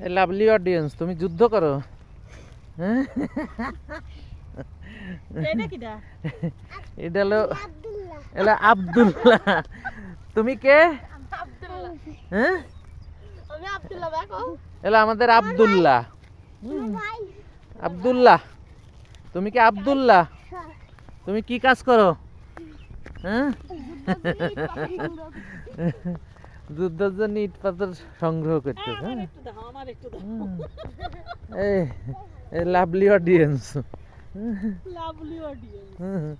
Lovely audience তুমি যুদ্ধ করো। হ্যাঁ? এটা হলো এলা আব্দুল্লাহ। তুমি কে? আব্দুল্লাহ। হ্যাঁ? আমি এলা আমাদের আব্দুল্লাহ। আব্দুল্লাহ। তুমি কি আব্দুল্লাহ? তুমি কি কাজ করো? হ্যাঁ? জন্য ইট পাথর সংগ্রহ করতে হ্যাঁ? একটু দাও আমার একটু দাও। এই লাভলি অডিয়েন্স লাভলি অডিয়েন্স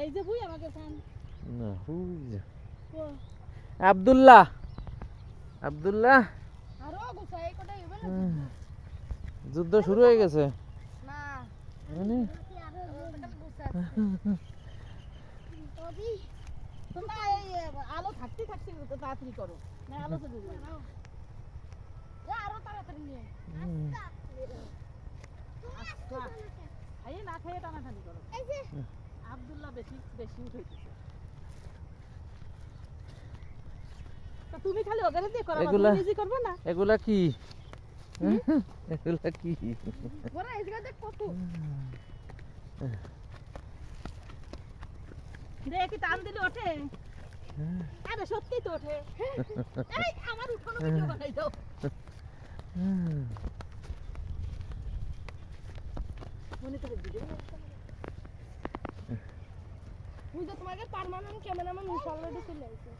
এই যে বুই আমাকে আব্দুল্লাহ আব্দুল্লাহ। যুদ্ধ শুরু হয়ে গেছে। না। মানে আলো থাকতে থাকতে তো তাড়াতাড়ি করো। না আলো তো আরও তাড়াতাড়ি নিয়ে আচ্ছা। খাইয়ে না খাইয়ে টানাটানি করো। আব্দুল্লাহ বেশি বেশি উঠেছে তা তুমি খালি ওখানে দিয়ে করো এগুলা- নিজে করবে না? এগুলা কি? এগুলা কি? ওরা জায়গাতে কত? রে কি টান দিলে ওঠে? আরে সত্যি তো ওঠে। এই আমার উঠোনো ভিডিও বানাই দাও। মনে করে ভিডিও তুই তো তোমাকে পার্মানেন্ট ক্যামেরাম্যান অলরেডি চলে আসছে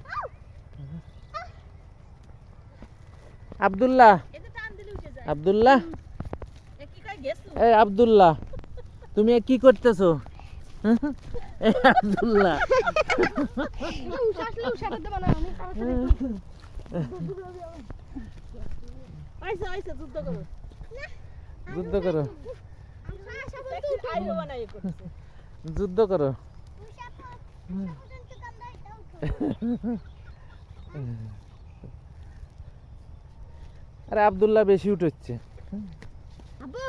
আব্দুল্লাহ। আব্দুল্লাহ। এ তুমি কি করতেছো? যুদ্ধ করো। যুদ্ধ করো। আরে আব্দুল্লাহ বেশি উঠেছে। আবু